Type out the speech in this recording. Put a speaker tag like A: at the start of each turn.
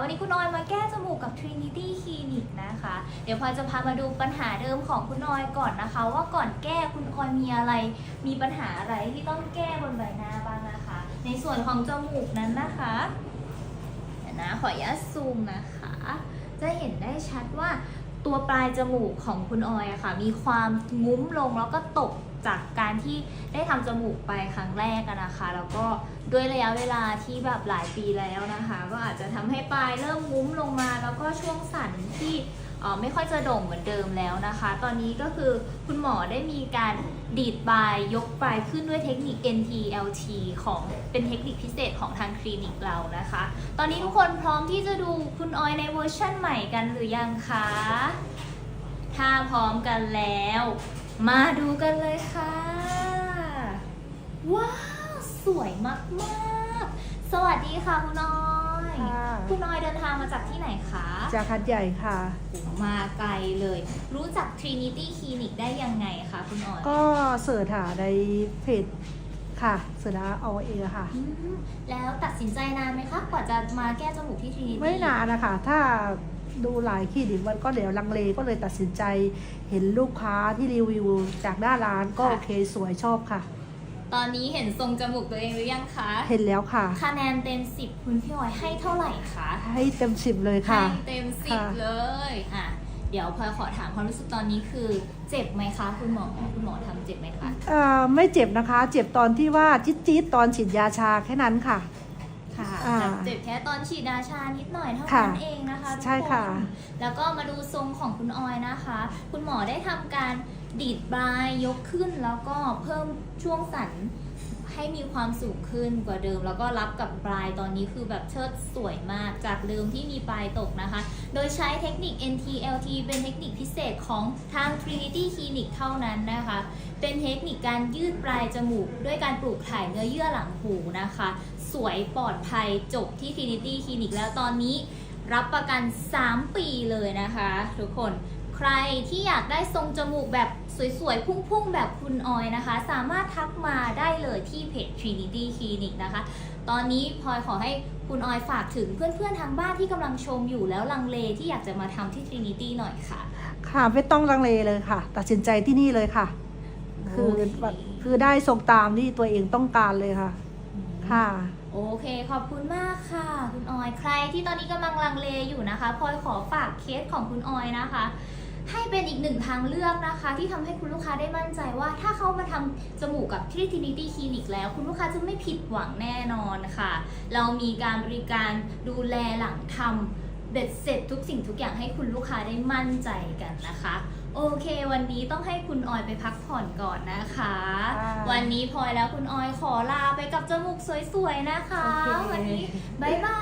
A: วันนี้คุณออยมาแก้จมูกกับ Trinity Clinic นะคะ เดี๋ยวพลอจะพามาดูปัญหาเดิมของคุณออยก่อนนะคะ ว่าก่อนแก้คุณออยมีอะไร มีปัญหาอะไรที่ต้องแก้บนใบหน้าบ้างนะคะ ในส่วนของจมูกนั้นนะคะเดี๋ยวนะขออนุญาตซูมนะคะ จะเห็นได้ชัดว่าตัวปลายจมูกของคุณออยอะค่ะมีความงุ้มลงแล้วก็ตก จากการที่ได้ทำจมูกไปครั้งแรกอะนะคะ แล้วก็ด้วยระยะเวลาที่แบบหลายปีแล้วนะคะ ก็อาจจะทำให้ปลายเริ่มงุ้มลงมา แล้วก็ช่วงสันที่เอ่อไม่ค่อยจะโด่งเหมือนเดิมแล้วนะคะ ตอนนี้ก็คือคุณหมอได้มีการดีดปลายยกปลายขึ้นด้วยเทคนิค NTLT ของเป็นเทคนิคพิเศษของทางคลินิกเรานะคะ ตอนนี้ทุกคนพร้อมที่จะดูคุณออยในเวอร์ชั่นใหม่กันหรือยังคะ ถ้าพร้อมกันแล้ว มาดูกันเลยค่ะ ว้าว สวยมากๆสวัสดีค่ะคุณออย
B: ค่ะ
A: คุณออยเดินทางมาจากที่ไหนคะ
B: จากคัดใหญ่ค่ะ
A: มาไกลเลย รู้จัก Trinity Clinic ได้ยังไงคะคุณออย
B: ก็เสิร์ชหาในเพจค่ะ เสิร์ชหาเอาเองอะค่ะ
A: อืมแล้วตัดสินใจนานไหมคะ กว่าจะมาแก้จมูกที่ Trinity
B: ไม่นานนะคะ ถ้า ดูหลายคลินิกมันก็เดี๋ยวลังเลก็เลยตัดสินใจเห็นลูกค้าที่รีวิวจากหน้าร้านก็โอเคสวยชอบค่ะ
A: ตอนนี้เห็นทรงจมูกตัวเองหรือยังคะ
B: เห็นแล้วค่ะ
A: คะแนนเต็ม 10 คุณพี่ออยให้เท่าไหร่คะ
B: ให้เต็มสิบเลยค่ะ
A: ให้เต็มสิบ
B: ค่ะ
A: เลยอะเดี๋ยวพลอยขอถามความรู้สึกตอนนี้คือเจ็บไหมคะคุณหมอคุณหมอทำเจ็บไหมคะ
B: เอ่อไม่เจ็บนะคะ เจ็บตอนที่ว่าจี๊ดจี๊ดๆตอนฉีดยาชาแค่นั้นค่ะ
A: ค่ะ
B: อ่า
A: แต่เจ็บแค่ตอนฉีดยาชานิดหน่อยเท่า
B: ค่ะ
A: นั้นเองนะคะทุก
B: ใช่ค่ะ
A: นแล้วก็มาดูทรงของคุณออยนะคะ คุณหมอได้ทำการดีดปลายยกขึ้นแล้วก็เพิ่มช่วงสันให้มีความสูงขึ้นกว่าเดิม แล้วก็รับกับปลายตอนนี้คือแบบเชิดสวยมากจากเดิมที่มีปลายตกนะคะ โดยใช้เทคนิค NTLT เป็นเทคนิคพิเศษของทาง Trinity Clinic เท่านั้นนะคะ เป็นเทคนิคการยืดปลายจมูก ด้วยการปลูกถ่ายเนื้อเยื่อหลังหูนะคะ สวยปลอดภัยจบที่ Trinity Clinic แล้วตอนนี้รับประกัน 3 ปีเลยนะคะ ทุกคนใครที่อยากได้ทรงจมูกแบบสวยๆ พุ่งๆ แบบคุณออยนะคะ สามารถทักมาได้เลยที่เพจ Trinity Clinic นะคะ ตอนนี้พลอยขอให้คุณออยฝากถึงเพื่อนๆ ทางบ้านที่กำลังชมอยู่แล้วลังเลที่อยากจะมาทำที่ Trinity หน่อยค่ะ
B: ค่ะไม่ต้องลังเลเลยค่ะ ตัดสินใจที่นี่เลยค่ะ คือ
A: โอเค
B: คือได้ทรงตามที่ตัวเองต้องการเลยค่ะ ค่ะ
A: โอเค ขอบคุณมากค่ะ คุณออย ใครที่ตอนนี้กำลังลังเลอยู่นะคะพลอยขอฝากเคสของคุณออยนะคะ ให้เป็นอีกหนึ่งทางเลือกนะคะ ที่ทำให้คุณลูกค้าได้มั่นใจว่า ถ้าเขามาทำจมูกกับที่ Trinity Clinic แล้ว คุณลูกค้าจะไม่ผิดหวังแน่นอนค่ะ เรามีการบริการดูแลหลังทำ เบ็ดเสร็จทุกสิ่งทุกอย่างให้คุณลูกค้าได้มั่นใจกันนะคะ โอเค วันนี้ต้องให้คุณออยไปพักผ่อนก่อนนะคะ
B: ค่ะ
A: วันนี้พลอยแล้วคุณออยขอลาไปกับจมูกสวยๆนะคะ
B: โอเค
A: วันนี้บายบายค่ะ